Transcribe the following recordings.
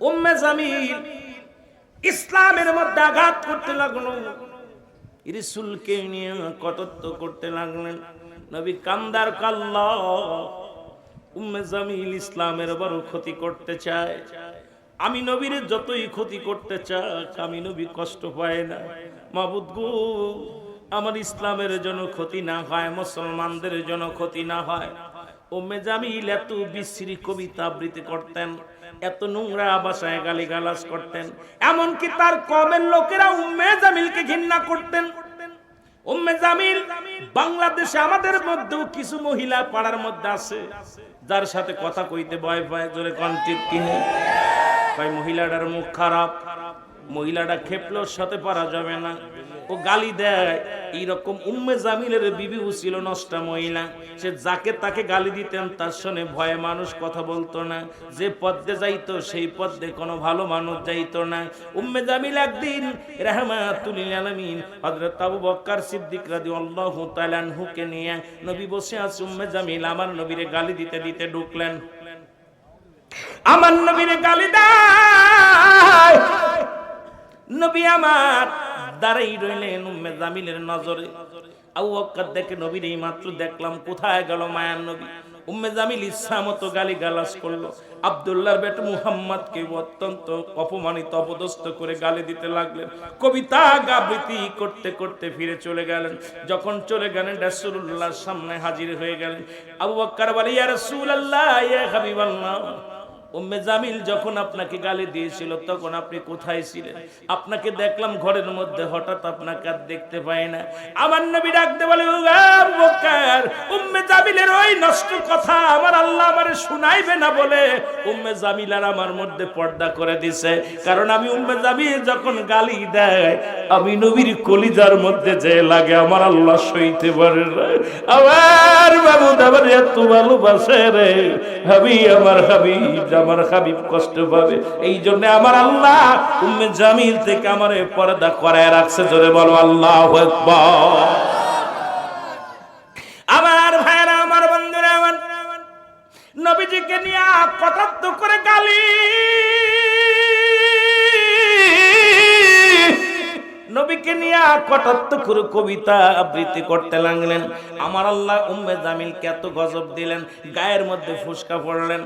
উম্মে জামিল ইসলামের মধ্যে আঘাত করতে লাগল। রিসুলকে নিয়ে কতত্ব করতে লাগলেন। নবী কান্দার কাল্লা। উম্মে জামিল ইসলামের বড় ক্ষতি করতে চায়। আমি নবীর যতই ক্ষতি করতে চাক, আমি নবী কষ্ট পাই না। মাবুদ গো, আমার ইসলামের জন্য ক্ষতি না হয়, মুসলমানদের জন্য ক্ষতি না হয়। উম্মে জামিল এত বিশ্রী কবিতা আবৃত্তি করতেন। এত নোংরা বাসায় গালি গালাজ করতেন। এমনকি তার কমের লোকেরা উম্মে জামিলকে ঘৃণা করতেন। উম্মে জামিল, বাংলাদেশে আমাদের মধ্যেও কিছু মহিলা পাড়ার মধ্যে আছে, যার সাথে কথা কইতে ভয় পায়, জোরে কন্টিত কিনে কয়, মহিলাটার মুখ খারাপ, মহিলাটা খেপলেও সাথে পারা যাবে না। ও গালি দেয়, এইরকম উম্মে জামিলের বিবি ছিল নষ্টা মহিলা। সে যাকে তাকে গালি দিতেন, তার সঙ্গে ভয়ে মানুষ কথা বলতো না। যে পদ্মে যাইতো, সেই পদ্মে কোনো ভালো মানুষ যাইতো না। উম্মে জামিল একদিন রাহমাতুল আলামিন হযরত আবু বকর সিদ্দিক রাদিয়াল্লাহু তাআলা আনহুকে নিয়ে নবী বসে আছে, উম্মে জামিল, আমার নবীরে গালি দিতে দিতে ঢুকলেন। আমার নবীরে গালি দেয়, নবী আমার দাঁড়াই রইলেন উম্মে জামিলের নজরে। আবু দেখে নবীর এই মাত্র দেখলাম, কোথায় গেল মায়ার নবী? উম্মে জামিল ইচ্ছা মতো গালি গালাস করল। আব্দুল্লাহর বেটা মুহাম্মদকে অত্যন্ত অপমানিত, অপদস্থ করে গালি দিতে লাগলেন। কবিতা গাবৃতি করতে করতে ফিরে চলে গেলেন। যখন চলে গেলেন, রাসূলুল্লাহর সামনে হাজির হয়ে গেলেন। আবু বকর বলে, ইয়া রাসূলুল্লাহ, ইয়া হাবিবাল্লাহ। উম্মে জামিল যখন আপনাকে গালি দিয়েছিল, তখন আপনি কোথায় ছিলেন? আপনাকে দেখলাম ঘরের মধ্যে হঠাৎ আপনাকে আর দেখতে পাই না। আমার নবী ডাকতে বলে "ও আবু বকর উম্মে জামিলের ওই নষ্ট কথা আমার আল্লাহ শুনাইবে না বলে উম্মে জামিল আর আমার মধ্যে পর্দা করে দিছে। কারণ আমি উম্মে জামিল যখন গালি দেয়, আমি নবীর কলিজার মধ্যে যে লাগে আমার আল্লাহ সইতে পারে আমার বাবু আমার এত ভালোবাসে রে, হাবি আমার হাবিব আমার হাবিব কষ্ট পাবে। এই জন্য আমার আল্লাহ উম্মে জামিল থেকে আমার পর্দা করায় রাখছে, জোরে বলো, আল্লাহ আমার ভাইরা আমার বন্ধুরা, আমার নবীজিকে নিয়ে করে গালি। নবীকে নিয়ে করে কবিতা আবৃত্তি করতে লাগলেন। আমার আল্লাহ উম্মে জামিলকে এত গজব দিলেন, গায়ের মধ্যে ফুসকা পড়লেন।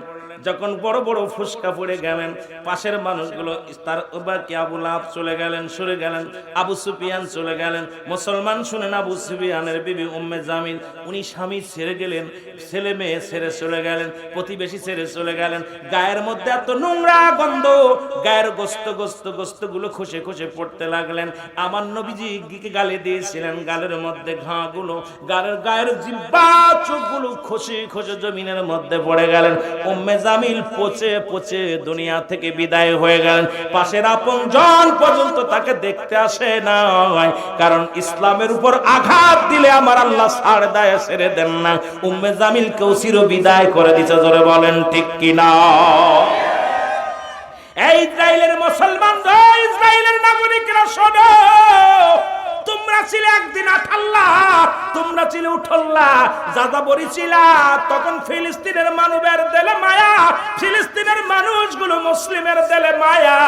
যখন বড় বড় ফুসকা পড়ে গেলেন, পাশের মানুষগুলো তার কি আবু লাভ চলে গেলেন, সরে গেলেন, আবু সুফিয়ান চলে গেলেন। মুসলমান শুনেন আবু সুফিয়ানের বিবি উম্মে জামিল, উনি স্বামী ছেড়ে গেলেন, ছেলে মেয়ে ছেড়ে চলে গেলেন, প্রতিবেশী ছেড়ে চলে গেলেন। গায়ের মধ্যে এত নোংরা গন্ধ, গায়ের গোস্ত গোস্ত গোস্তগুলো খসে খসে পড়তে লাগলেন। আমার নবীজি গিকে গালে দিয়েছিলেন, গালের মধ্যে ঘা গুলো গালের গায়ের জিব্বা চোখগুলো খসে খসে জমিনের মধ্যে পড়ে গেলেন। উম্মে জামিল পচে পচে দুনিয়া থেকে বিদায় হয়ে গেলেন। পাশের আপন জন পর্যন্ত তাকে দেখতে আসে না কারণ ইসলামের উপর আঘাত দিলে আমার আল্লাহ ছাড় দেয়, ছেড়ে দেন না। উম্মে জামিল কেউ চির বিদায় করে দিছে, জোরে বলেন, ঠিক কিনা? এই ইসরায়েলের মুসলমান ইসরায়েলের নাগরিকরা শোনো। তোমরা ছিলে একদিন আঠাল্লা, তোমরা ছিলে উঠল্লা। যাদা বরিছিলা তখন ফিলিস্তিনের মানুষের দেলে মায়া, ফিলিস্তিনের মানুষগুলো মুসলিমের দেলে মায়া।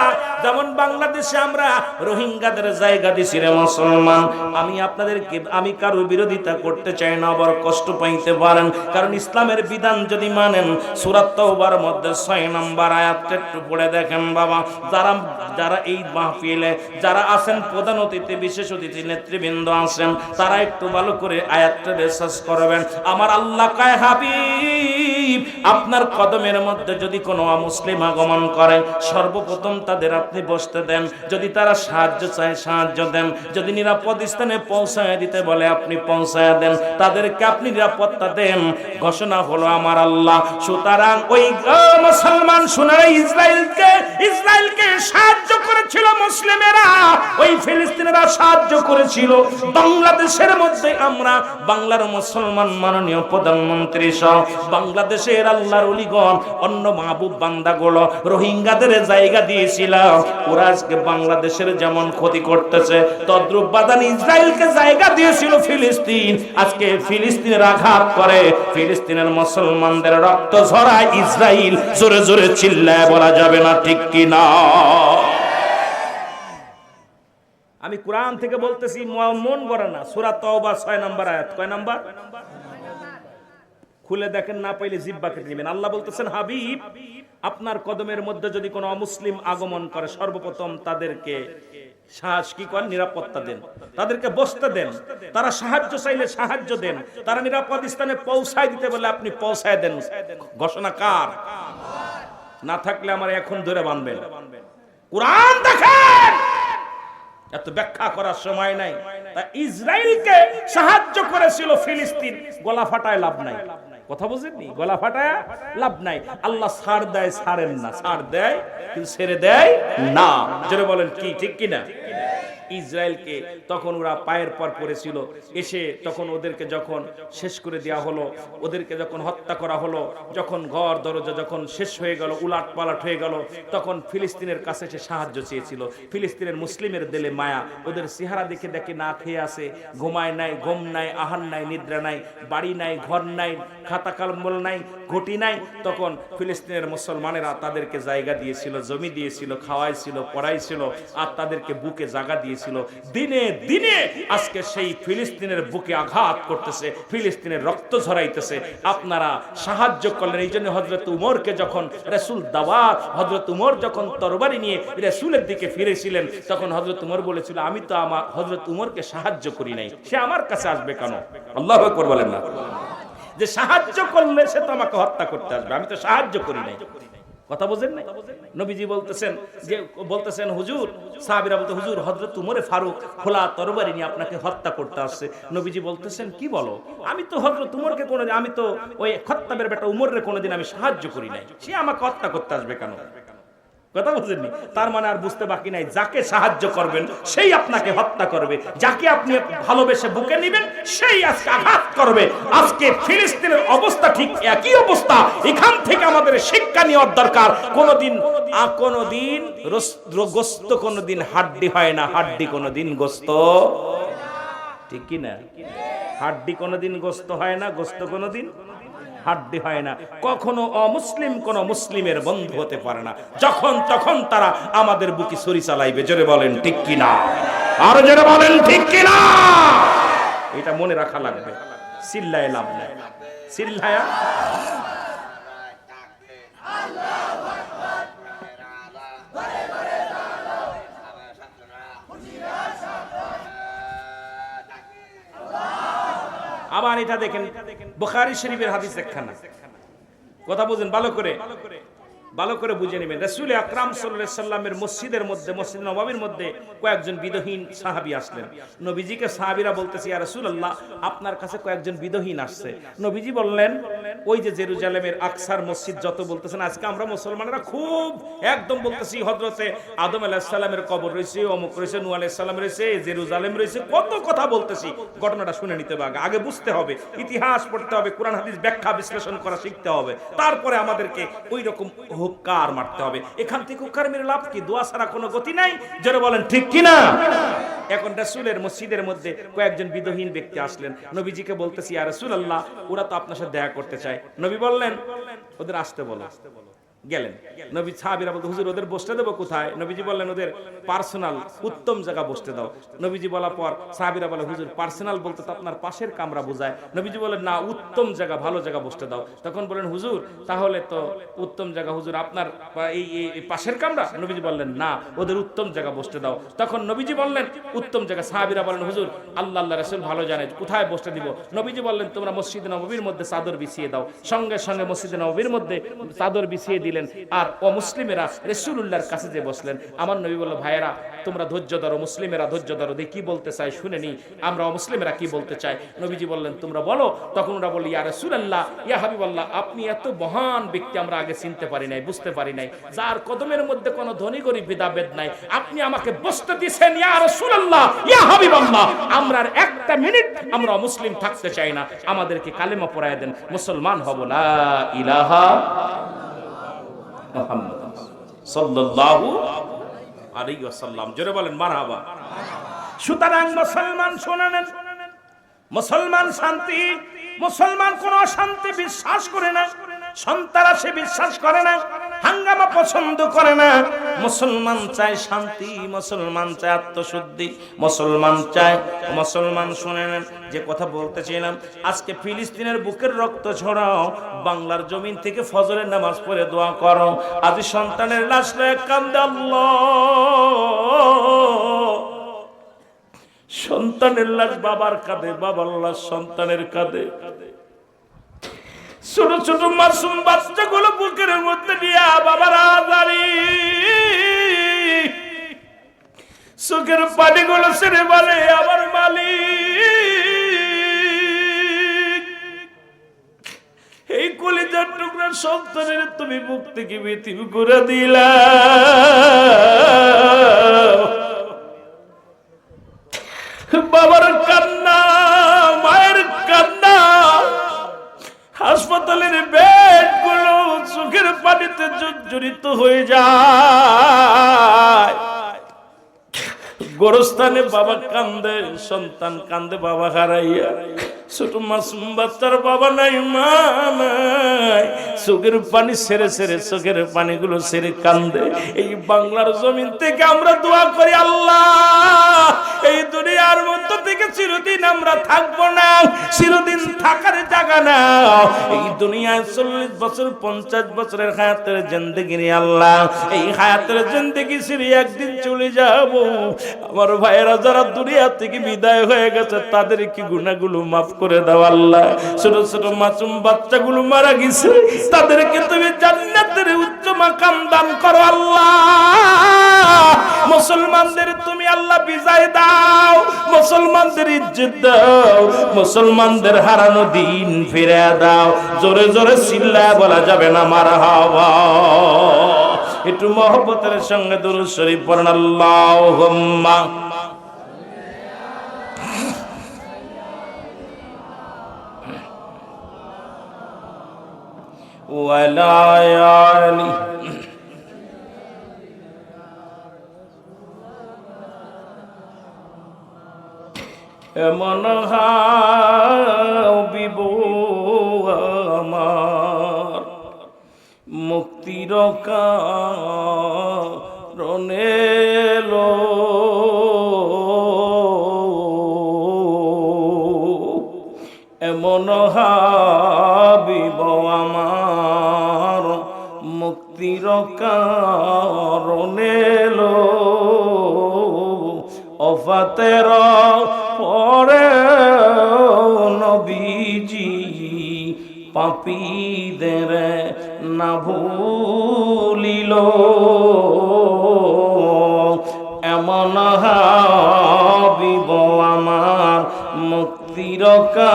যেমন বাংলাদেশে আমরা রোহিঙ্গাদের জায়গা দিছি রে মুসলমান। আমি আপনাদেরকে, আমি কারও বিরোধিতা করতে চাই না, আবার কষ্ট পাইতে পারেন। কারণ ইসলামের বিধান যদি মানেন সুরাত তওবার মধ্যে ছয় নম্বর আয়াতটা একটু পড়ে দেখেন বাবা। যারা যারা এই মাহফিলে, যারা আছেন প্রধান অতিথি, বিশেষ অতিথি নেতৃবৃন্দ আছেন তারা একটু ভালো করে আয়াতটা বিশ্বাস করবেন। আমার আল্লাহ কায় হাবিব আপনার কদমের মধ্যে যদি কোনো মুসলিম আগমন করে, সর্বপ্রথম তাদের আপনি বসতে দেন। যদি তারা সাহায্য চায়, সাহায্য দেন। যদি নিরাপদ স্থানে পৌঁছায় দিতে বলে, আপনি পৌঁছায় দেন। তাদেরকে আপনি নিরাপত্তা দেন। ঘোষণা হলো আমার আল্লাহ। সুতরাং ওই মুসলমান শোনারে ইসরায়েলকে ইসরায়েলকে সাহায্য করেছিল মুসলিমেরা। ওই ফিলিস্তিনেরা সাহায্য করেছিল। বাংলাদেশের মধ্যে আমরা বাংলার মুসলমান মাননীয় প্রধানমন্ত্রী সহ বাংলাদেশের আল্লাহর অলিগণ, অন্য মাহবুব বান্দাগুলো রোহিঙ্গাদের জায়গা দিয়েছিলাম ওরা আজকে বাংলাদেশের যেমন ক্ষতি করতেছে, তদ্রুপ বাদান ইসরায়েলকে জায়গা দিয়েছিল ফিলিস্তিন। আজকে ফিলিস্তিনের আঘাত করে, ফিলিস্তিনের মুসলমানদের রক্ত ঝরায় ইসরায়েল। জোরে জোরে চিল্লায় বলা যাবে না, ঠিক কি না? আমি কোরআন থেকে বলতেছি, মন করে না। সুরা তওবা ছয় নাম্বার আয়াত। কয় নাম্বার? খুলে দেখেন, না পাইলে জিব্বা কেটে নেবেন। আল্লাহ বলতেছেন, হাবিব, আপনার কদমের মধ্যে যদি কোনো অমুসলিম আগমন করে, সর্বপ্রথম তাদেরকে সাহস কি করেন? নিরাপত্তা দেন। তাদেরকে বসতে দেন। তারা সাহায্য চাইলে সাহায্য দেন। তারা নিরাপদ স্থানে পৌঁছায় দিতে বলে আপনি পৌঁছায় দেন। ঘোষণা কার? না থাকলে আমার এখন ধরে বানবেন কোরআন দেখেন! এত ব্যাখ্যা করার সময় নাই। তা ইসরায়েলকে সাহায্য করেছিল ফিলিস্তিন। গলা ফাটায় লাভ নাই। কথা বুঝেননি? গলা ফাটায় লাভ নাই। আল্লাহ ছাড় দেয় ছাড়েন না। ছাড় দেয়, কিন্তু ছেড়ে দেয় না। যেটা বলেন, কি? ঠিক কি না ইসরায়েলকে তখন ওরা পায়ের পর পড়েছিল। এসে তখন ওদেরকে যখন শেষ করে দেওয়া হলো, ওদেরকে যখন হত্যা করা হলো, যখন ঘর দরজা যখন শেষ হয়ে গেল, উলাট পালাট হয়ে গেল, তখন ফিলিস্তিনের কাছে সে সাহায্য চেয়েছিল। ফিলিস্তিনের মুসলিমের দিলে মায়া, ওদের চেহারা দেখে দেখে না খেয়ে আসে ঘুমায় নাই, ঘুম নাই আহার নাই, নিদ্রা নাই, বাড়ি নাই, ঘর নাই, খাতা কলমল নাই, ঘটি নাই, তখন ফিলিস্তিনের মুসলমানেরা তাদেরকে জায়গা দিয়েছিল, জমি দিয়েছিল, খাওয়াইছিল, পড়াইছিল, আর তাদেরকে বুকে জায়গা দিয়েছিল। দিনে দিনে আজকে সেই ফিলিস্তিনের বুকে আঘাত করতেছে, ফিলিস্তিনের রক্ত ঝরাইতেছে। আপনারা সাহায্য করলেন। এই জন্য হজরত উমরকে যখন রসুল দাওয়াত হজরত উমর যখন তরবারি নিয়ে রসুলের দিকে ফিরেছিলেন, তখন হজরত উমর বলেছিল, আমি তো আমার হজরত উমরকে সাহায্য করি নাই। সে আমার কাছে আসবে কেন? আল্লাহ বলেন না। যে সাহায্য করলে সে তো আমাকে হত্যা করতে আসবে। আমি তো সাহায্য করি নাই। কথা বোঝেন না নবীজি বলতেছেন যে, বলতেছেন, হুজুর, সাহাবিরা বলতে, হুজুর হজরত তুমরে ফারুক খোলা তরবারি নিয়ে আপনাকে হত্যা করতে আসছে। নবীজি বলতেছেন, কি বলো? আমি তো হজরত উমরকে কোনো আমি তো ওই খত্তাবের বেটা উমরের কোনোদিন আমি সাহায্য করি নাই। সে আমাকে হত্যা করতে আসবে কেন? কথা বুঝেননি তার মানে আর বুঝতে বাকি নাই। যাকে সাহায্য করবেন, সেই আপনাকে হত্যা করবে। যাকে আপনি ভালোবেসে বুকে নেবেন, সেই আজকে আঘাত করবে। আজকে ফিলিস্তিনের অবস্থা ঠিক একই অবস্থা। এখান থেকে আমাদের শিক্ষা নেওয়ার দরকার। কোনোদিন কোনোদিন গোস্ত কোনোদিন হাড্ডি হয় না। হাড্ডি কোনোদিন গোস্ত ঠিক কি না? হাড্ডি কোনোদিন গোস্ত হয় না, গোস্ত কোনোদিন হাড্ডি হয় না। কখনো অমুসলিম, কোন মুসলিমের বন্ধু হতে পারে না। যখন তখন তারা আমাদের বুকি সরি চালাইবে। জোরে বলেন, ঠিক কিনা? আরও জোরে বলেন, ঠিক কিনা? এটা মনে রাখা লাগবে। চিল্লায় লাভ নাই। চিল্লায়া? আবার এটা দেখেন বুখারী শরীফের হাদিস একখানা। কথা বুঝেন ভালো করে। ভালো করে বুঝে নেবেন। রাসূল আকরাম আলাইহি সাল্লামের মসজিদের মধ্যে, মসজিদ নববীর মধ্যে কয়েকজন বিদহীন সাহাবী আসলেন। নবীজিকে সাহাবীরা বলতেছে, ইয়া রাসূলুল্লাহ, আপনার কাছে কয়েকজন বিদহীন আসছে। নবীজি বললেন, ওই যে জেরুজালেমের আকসার মসজিদ যত বলতেছেন, আজকে আমরা মুসলমানরা খুব একদম বলতেছি, হযরতে আদম আলাইহিস সালামের কবর রয়েছে, অমুক রয়েছে, নূহ আলাইহিস সালাম রয়েছে, জেরুজালেম রয়েছে, কত কথা বলতেছি। ঘটনাটা শুনে নিতে হবে। আগে বুঝতে হবে, ইতিহাস পড়তে হবে, কোরআন, হাদিস ব্যাখ্যা বিশ্লেষণ করা শিখতে হবে। তারপরে আমাদেরকে ওই রকম হুক্কার মারতে হবে। এখান থেকে হুক্কার মেরে লাভ কি? দোয়া ছাড়া কোনো গতি নাই? যারা বলেন, ঠিক কিনা? এখন রাসুলের মসজিদের মধ্যে কয়েকজন বিদহীন ব্যক্তি আসলেন। নবীজিকে বলতেছি আর রসুল আল্লাহ ওরা তো আপনার সাথে দেখা করতে চায়। নবী বললেন, ওদের আসতে বলো। গেলেন। নবী সাহাবীরা বলতে, হুজুর, ওদের বসতে দেবো কোথায়? নবীজি বললেন, ওদের পার্সোনাল, উত্তম জায়গা বসতে দাও। নবীজি বলার পর সাহাবীরা বলে, হুজুর, পার্সোনাল বলতে তো আপনার পাশের কামরা বোঝায়। নবীজি বলেন না, উত্তম জায়গা, ভালো জায়গা বসতে দাও। তখন বলেন হুজুর, তাহলে তো উত্তম জায়গা, হুজুর, আপনার এই পাশের কামরা? নবীজি বললেন, না, ওদের উত্তম জায়গা বসতে দাও। তখন নবীজি বললেন, উত্তম জায়গা। সাহাবীরা বলেন হুজুর, আল্লাহ আল্লাহ রাসূল ভালো জানে, কোথায় বসতে দিব? নবীজি বললেন, তোমরা মসজিদ নবীর মধ্যে চাদর বিছিয়ে দাও। সঙ্গে সঙ্গে মসজিদ নবীর মধ্যে চাদর বিছিয়ে দিলেন। দিলেন আর অমুসলিমেরা রসুল্লাহর কাছে যে বসলেন, আমার নবী বলল, ভাইয়েরা, তোমরা ধৈর্য ধরো, মুসলিমেরা ধৈর্য ধরো, দেখি কি বলতে চাই শুনে নি আমরা অমুসলিমেরা কি বলতে চাই? নবীজি বললেন, তোমরা বলো। তখন ওরা বলি ইয়া রসুলাল্লাহ, ইয়া হাবিবাল্লাহ, আপনি এত মহান ব্যক্তি, আমরা আগে চিনতে পারি নাই, বুঝতে পারি নাই। যার কদমের মধ্যে কোনো ধনী গরিব ভেদাভেদ নাই, আপনি আমাকে বসতে দিছেন ইয়া রসুলাল্লাহ, ইয়া হাবিবাল্লাহ। আমরা একটা মিনিট আমরা মুসলিম থাকতে চাই না। আমাদেরকে কালেমা পড়ায় দেন, মুসলমান হব, লা ইলাহা মুহাম্মাদ সাল্লাল্লাহু আলাইহি ওয়াসাল্লাম। জোরে বলেন, মারহাবা। সুতরাং মুসলমান শুনেন মুসলমান শান্তি, মুসলমান কোন অশান্তি বিশ্বাস করে না সন্তারা সে বিশ্বাস করে না, হাঙ্গামা পছন্দ করে না মুসলমান চায় শান্তি, মুসলমান চায় আত্মশুদ্ধি, মুসলমান চায়, মুসলমান শুনে নেন। যে কথা বলতেছিলাম, আজকে ফিলিস্তিনের বুকের রক্ত ছড়াও বাংলার জমিন থেকে ফজরের নামাজ পড়ে দোয়া করো। আজ সন্তানের লাশ লয়ে কান্দে সন্তানের লাশ বাবার কাঁধে, বাবার লাশ সন্তানের কাঁধে। ছোট ছোট মাসুম বাচ্চাগুলো বুকের মধ্যে নিয়ে বাবার আদারি চোখের পানিগুলো সেরে বলে, আমার মালিক, এই কলিজার টুকরা সন্তানের তুমি মুখ থেকে পৃথিবী করে দিলা? বাবার কান্না হাসপাতালের বেডগুলো চোখের পানিতে জর্জরিত হয়ে যায়। গোরস্থানে বাবা কান্দে, সন্তান কান্দে, বাবা হারাইয়া। ছোট মাসুম বাচ্চার বাবা নাই, মা নাই। চোখের পানি সেরে সেরে চোখের পানিগুলো সেরে কান্দে। এই বাংলার জমিন থেকে আমরা দোয়া করি, আল্লাহ, এই দুনিয়ার মধ্য থেকে চিরদিন আমরা থাকব না, চিরদিন থাকার জায়গা না এই দুনিয়ায় চল্লিশ বছর, পঞ্চাশ বছরের হায়াতের জিন্দগি নিয়ে আল্লাহ, এই হায়াতের জিন্দগি ছিঁড়ে একদিন চলে যাব। আমার ভাইয়েরা যারা দুনিয়া থেকে বিদায় হয়ে গেছে, তাদের কি গুণাগুলো মাফ করে দাও আল্লাহ। ছোট ছোট মাসুম বাচ্চাগুলো মারা গেছে তাদেরকে তুমি জান্নাতের উচ্চ মাকাম দান করো আল্লাহ। মুসলমানদের তুমি আল্লাহ বিজয় দাও, মুসলমানদের ইজ্জত দাও, মুসলমানদের হারানো দিন ফিরে দাও। জোরে জোরে চিল্লায় বলা যাবে না, মারা হাওয়া। একটু মহব্বতের সঙ্গে দুরুদ শরীফ পড়েন, আল্লাহুম্মা। ওয়ালা আলি এমন আমার মুক্তির কারণে লো মুক্তির কারণে অফাতের পরে নবীজি পাপীদের না ভুলিল। এমন হাবিব আমার মুক্তির কারণে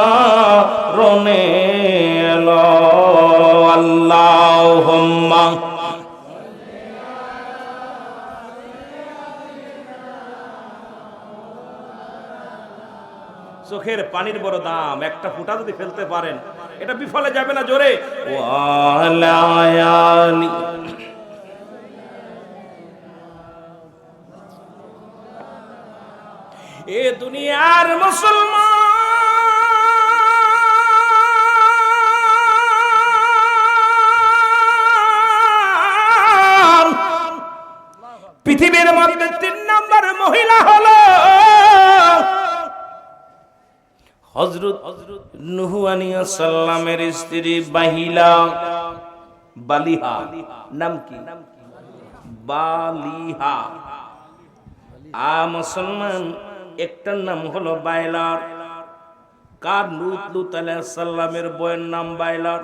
চোখের পানির বড় দাম, একটা ফুটা যদি ফেলতে পারেন, এটা বিফলে যাবে না জোরে। এ দুনিয়ার মুসলমান সালামের স্ত্রী বাহিলা। বালিহা, নাম কি? বালিহা। আ মুসলমান একটার নাম হলো বাইলার কার লুত লুত আলাইহিস সালামের বইয়ের নাম বাইলার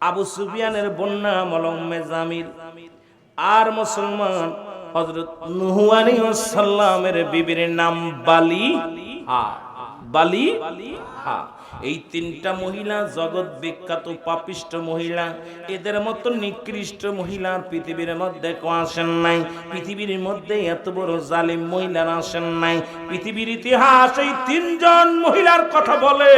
আবু সুফিয়ানের বন্যা মলম্মে জামিল। আর মুসলমান, হযরত নূহু আলাইহিস সালামের বিবির নাম বালি হা বালি হা এই তিনটা মহিলা জগৎ বিখ্যাত পাপিষ্ট মহিলা। এদের মতো নিকৃষ্ট মহিলা পৃথিবীর মধ্যে কেউ আসেন নাই। পৃথিবীর মধ্যে এত বড় জালিম মহিলারা আসেন নাই। পৃথিবীর ইতিহাস এই তিনজন মহিলার কথা বলে।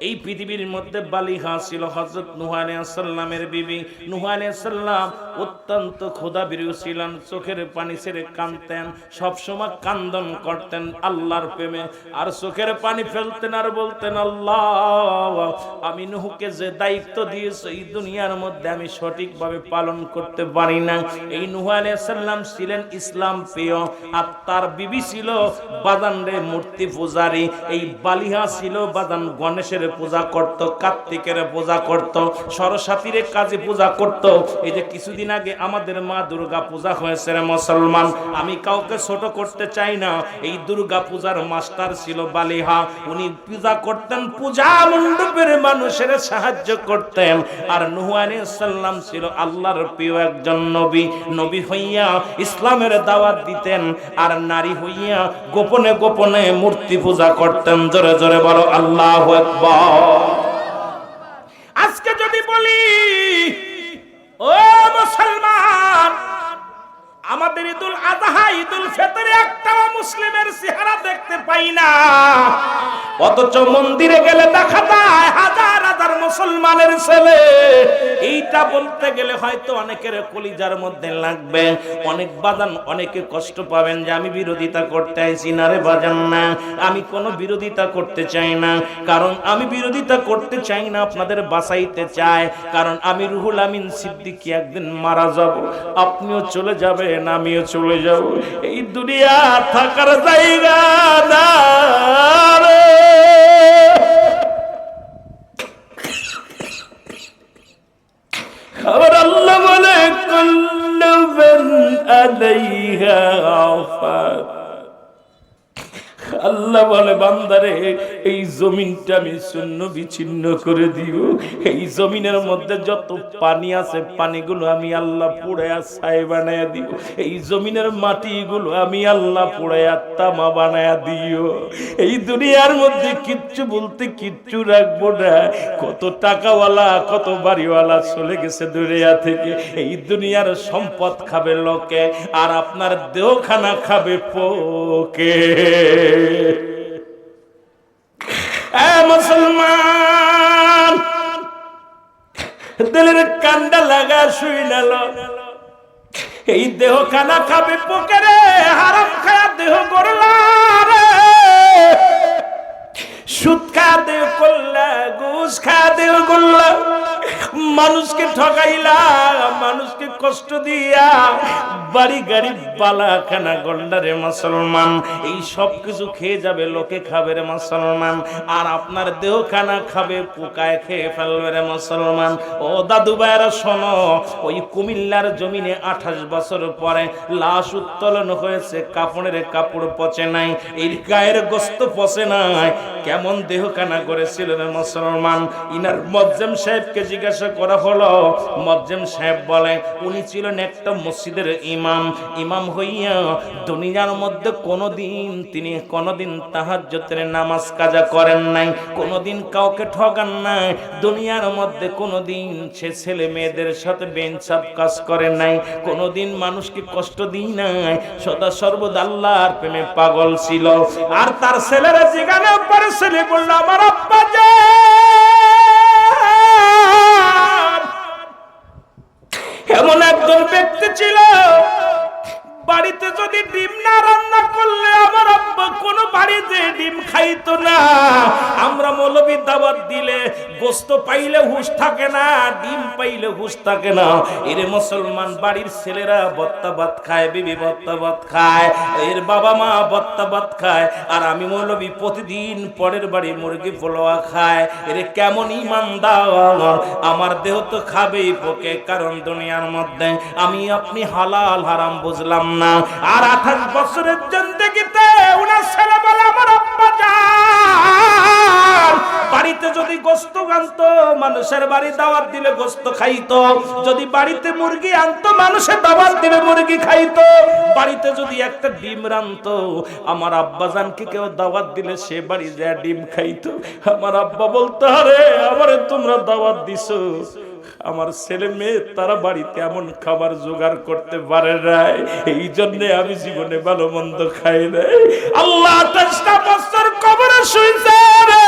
এই পৃথিবীর মধ্যে বালিহা ছিল হজরত নুহানের বিবি। নুহানাম অত্যন্ত ক্ষুধা বিরু ছিলেন, চোখের পানি ছেড়ে কানতেন সবসময় কান্দন করতেন আল্লাহর প্রেমে। আর চোখের পানি ফেলতেন আর বলতেন, আল্লাহ, আমি নুহুকে যে দায়িত্ব দিয়েছে এই দুনিয়ার মধ্যে আমি সঠিকভাবে পালন করতে পারি না। এই নুহানাম ছিলেন ইসলাম প্রিয়। আর তার বিবি ছিল বাদান রে মূর্তি পূজারী। এই বালিহা ছিল বাদান গণেশের পূজা করত, কার্তিকের পূজা করত, সরস্বতীর কাজে পূজা করত। এই যে কিছুদিন আগে আমাদের মা দুর্গা পূজা হয়েছে রে মুসলমান, আমি কাউকে ছোট করতে চাই না। এই দুর্গা পূজার মাস্টার ছিল বালিহা, উনি পূজা করতেন, পূজা মণ্ডপের মানুষের সাহায্য করতেন। আর নুহানি সাল্লাম ছিল আল্লাহর প্রিয় একজন নবী। নবী হইয়া ইসলামের দাওয়াত দিতেন, আর নারী হইয়া গোপনে গোপনে মূর্তি পূজা করতেন। জোরে জোরে বলো, আল্লাহ আকবার। আজকে যদি বলি, ও মুসলমান, আমাদের ঈদুল আজহা, ঈদুল ফেতরে একটাও মুসলিমের চেহারা দেখতে পাই না। অথচ মন্দিরে গেলে দেখা যায় হাজার মুসলমানের ছেলে। এইটা বলতে গেলে হয়তো অনেকের কলিজার মধ্যে লাগবে। অনেক বাদান অনেকে কষ্ট পাবেন যে আমি বিরোধিতা করতে আইছি। না রে বাজান, না। আমি কোনো বিরোধিতা করতে চাই না। কারণ আমি বিরোধিতা করতে চাই না, আপনাদের বাঁচাইতে চাই। কারণ আমি রুহুল আমিন সিদ্দিকী একদিন মারা যাব। আপনিও চলে যাবেন, আমিও চলে যাব। এই দুনিয়া থাকার জায়গা না রে। খবর আল্লাহ বলে কুল্লু মান আলাইহা আফাত আল্লাহ বলে, বান্দারে, এই জমিনটা আমি শূন্য বিচ্ছিন্ন করে দিব এই জমিনের মধ্যে যত পানি আছে, পানিগুলো আমি আল্লাহ পুড়ায়া ছাই বানায়া দিব এই জমিনের মাটিগুলো আমি আল্লাহ পুড়ায়া তামা বানায়া দিও। এই দুনিয়ার মধ্যে কিচ্ছু বলতে কিচ্ছু রাখব না। কত টাকাওয়ালা, কত বাড়িওয়ালা চলে গেছে দুনিয়া থেকে। এই দুনিয়ার সম্পদ খাবে লোকে, আর আপনার দেহখানা খাবে পোকে। মুসলমান, দিলের কান্ডা লাগা শুই নাল। এই দেহ খানা খাবে পোকেরে, হারাম খায়া দেহ রে। সুদ খা দেহ করলা ঘুষ খা দেহ করলা মানুষকে ঠকাইলা কষ্ট দিয়া বাড়ি গাড়ি বালা খানা গন্ডারে মুসলমান। এই সব কিছু খেয়ে যাবে, লোকে খাবে রে মুসলমান। আর আপনার দেহ খানা খাবে, পোকায় খেয়ে ফেলবে রে মুসলমান। ও দাদু ভাইরা শোনো, ওই কুমিল্লার জমিনে আঠাশ বছর পরে লাশ উত্তোলন হয়েছে, কাপড়ের কাপড় পচে নাই এই গায়ের গোস্ত পচে নাই। কেমন দেহ কানা করেছিল রে মুসলমান। ইনার মজ্জেম সাহেবকে জিজ্ঞাসা করা হলো, মজ্জেম সাহেব বলে উনি ছিলেন একটা মসজিদের ইমাম। ইমাম হইয়া দুনিয়ার মধ্যে কোনোদিন তিনি কোনোদিন তাহাজ্জুদের নামাজ কাজা করেন নাই, কোনোদিন কাউকে ঠগান নাই। দুনিয়ার মধ্যে কোনোদিন সে ছেলে মেয়েদের সাথে বেঞ্চাপ কাজ করে নাই, কোনোদিন মানুষকে কষ্ট দিই নাই। সদা সর্বদা আল্লাহর প্রেমে পাগল ছিল। আর তার ছেলেরা যেখানে পরে ছেলে বলল, আমার আব্বা যান একজন ব্যক্তি ছিল। বাড়িতে যদি ডিম না রান্না করলে আমার কোনো বাড়িতে ডিম খাইতো না। আমরা মৌলবী দাবাত দিলে গোস্ত পাইলে হুশ থাকে না, ডিম পাইলে হুশ থাকে না। এর মুসলমান বাড়ির ছেলেরা খায়, বিবি খায়, এর বাবা মা খায়, আর আমি মৌলবী প্রতিদিন পরের বাড়ি মুরগি পোলোয়া খায়। এর কেমন ইমানদার! আমার দেহ তো খাবেই পোকে, কারণ দুনিয়ার মধ্যে আমি আপনি হালাল হারাম বুঝলাম না। আর আঠাশ বছরের জিন্দগিতে মানুষের বাড়ি দাওয়াত দিলে গোস্ত খাইতো। যদি বাড়িতে মুরগি আনতো মানুষের দাওয়াত দিলে মুরগি খাইতো। বাড়িতে যদি একটা ডিম রানতো আমার আব্বাজানকে কেউ দাওয়াত দিলে সে বাড়ি যায় ডিম খাইতো। আমার আব্বা বলতো, আরে, আমারে তোমরা দাওয়াত দিছো। আমার ছেলে মেয়ে তারা বাড়িতে এমন খাবার জোগাড় করতে পারে নাই। এই জন্য আমি জীবনে ভালো মন্দ খাই নাই। আল্লাহ বছর কবরে শুইছে রে।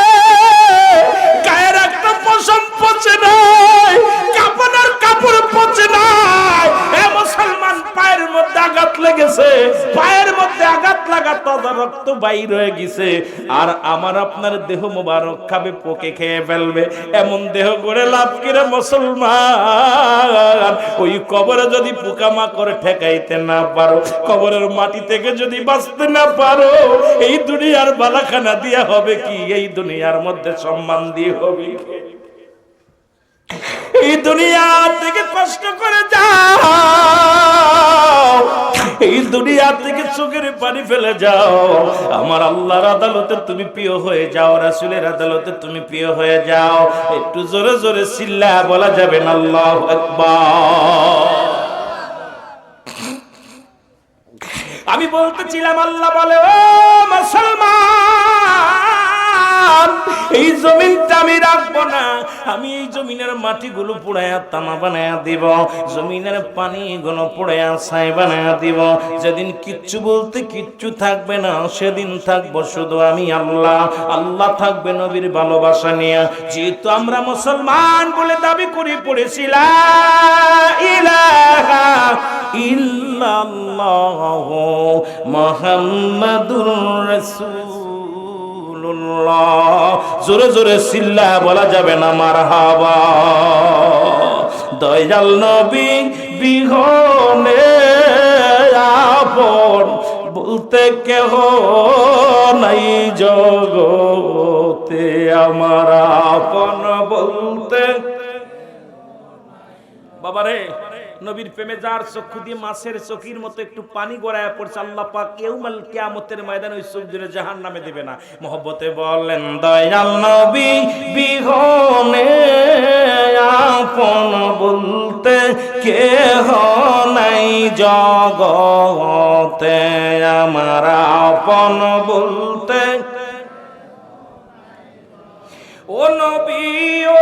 গায়ের পশম পচে নাই কাপড়ের কাপড় পচে নাই। আঘাত লেগেছে, পায়ের মধ্যে আঘাত লাগা তাজা রক্ত বাইর হয়ে গেছে। আর আমার আপনার দেহ মোবারক খাবে, পোকে খেয়ে ফেলবে। এমন দেহ করে লাভ কিরে মুসলমান? ওই কবরে যদি পোকামাকড় ঠেকাইতে না পারো, কবরের মাটি থেকে যদি বাঁচতে না পারো, এই দুনিয়ার বালাখানা দিয়া হবে কি? এই দুনিয়ার মধ্যে সম্মান দিয়ে হবে কি? এই দুনিয়া থেকে কষ্ট করে যাও। এই দুনিয়া থেকে চোখের পানি ফেলে যাও। আমার আল্লাহর আদালতে তুমি প্রিয় হয়ে যাও, রাসুলের আদালতে তুমি প্রিয় হয়ে যাও। একটু জোরে জোরে চিল্লা বলা যাবে না, আল্লাহ আমি বলতেছিলাম আল্লাহ বলে, ও মুসলমান এই জমিনটা আমি রাখব না। আমি এই জমিনের পুড়াইয়া তামা দিব। জমিনের পুড়াইয়া ছাই দিব। যেদিন কিচ্ছু বলতে কিচ্ছু থাকবে না, সেদিন থাকব শুধু আমি আল্লাহ। আল্লাহ থাকবে নবীর ভালোবাসা নিয়ে। যেহেতু আমরা মুসলমান বলে দাবি করে পড়েছিলাম ইলাহা ইল্লাল্লাহ মুহাম্মাদুর রাসূলুল্লাহ। জোরে জোরে সিল্লা বলা যাবে না, মারহাবা। দয়াল নবী বিহনে আপন, বলতে কেহ নাই জগতে। আমার আপন বলতে বাবারে নবীর প্রেমে যার চক্ষু দিয়ে মাছের চকির মতো একটু পানি গড়ায় পড়ছে, আল্লাহ পাক কেউ মাল কিয়ামতের ময়দানে ওই চোখ জুড়ে জাহান নামে দেবে না। মহব্বতে বলেন, দয়াল নবী, বিহনে আপন বলতে কেহ নাই জগতে। আমার আপন বলতে, ও নবী, ও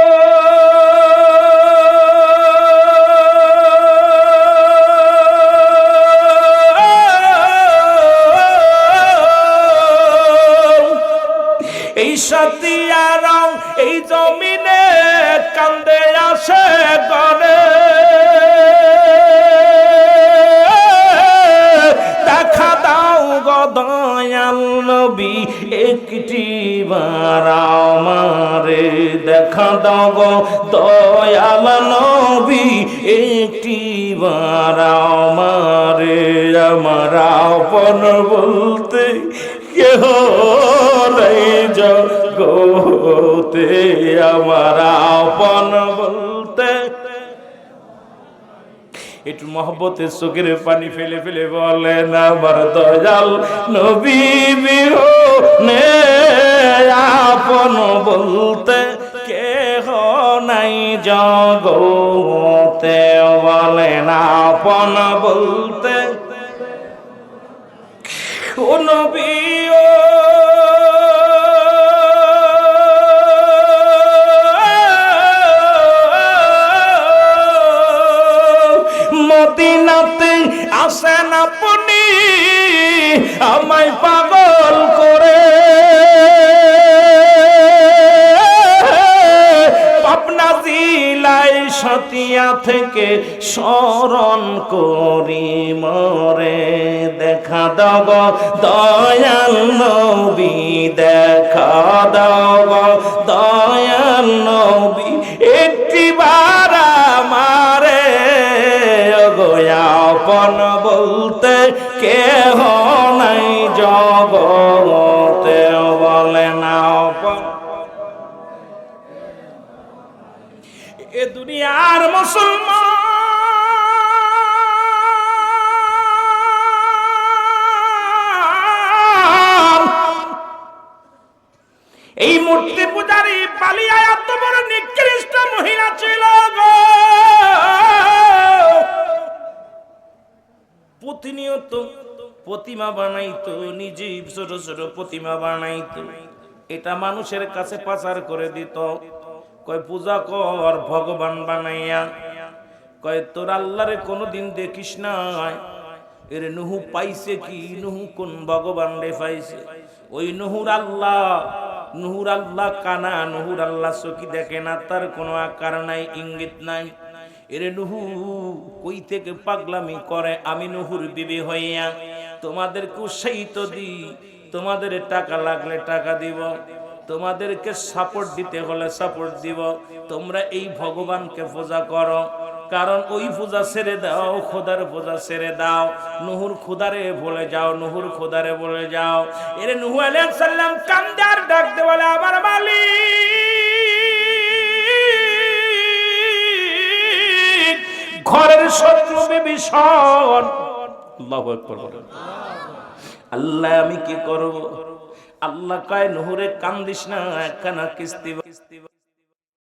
একটি বার দেখা দাও গো দয়াল নবী একটি বার আমারে আমার আপন বলতে কেহ নাই জগতে, আমার আপন বলতে একটু মহব্বতে চোখের পানি ফেলে ফেলে বলেন, আমার দয়াল নবী বিহনে আপন বলতে কেহ নাই জগতে। বলেন, আপন বলতে ও নবী সতিয়া থেকে স্মরণ করি, মরে দেখা গো, দয়াল নবী, দেখা গো, দয়াল নবী, একটি বার আমারে গোয়াপন বলতে কেহ নাই জগতে, বলে না এ দুনিয়ার মুসলমান। এই মূর্তি পূজারী বালিয়া এত বড় নিকৃষ্ট মহিলা ছিল প্রতিনিয়ত প্রতিমা বানাইতো, নিজে ছোট ছোট প্রতিমা বানাইতো। এটা মানুষের কাছে পাচার করে দিত। কয়, পূজা কর, ভগবান বানাইয়া। কয়, তোর আল্লাহরে কোনোদিন দেখিস নাই। এর নুহু পাইছে কি? নুহু কোন ভগবান রে পাইছে? ওই নুহুর আল্লাহ নুহুর আল্লাহ কানা, নুহুর আল্লাহ চকি দেখে না, তার কোনো আকার নাই, ইঙ্গিত নাই। এরে নুহু কই থেকে পাগলামি করে? আমি নুহুর বিবি হইয়া। তোমাদেরকে উৎসাহিত দিই। তোমাদের টাকা লাগলে টাকা দিব। তোমাদেরকে সাপোর্ট দিতে হলে সাপোর্ট দিব। তোমরা এই ভগবানকে পূজা করো। কারণ ওই পূজা ছেড়ে দাও, খোদার পূজা ছেড়ে দাও। নুহুর খোদারে বলে যাও, নুহুর খোদারে বলে যাও। এরে নুহু আলাইহিস সালাম কান্দার ডাকতে বলে, আমার মালিক, ঘরের শত্রু বিভীষণ। আল্লাহু আকবার আল্লাহ, আমি কি করব? আল্লাহ কয় নহরে কান্দিস না একখানা কিস্তি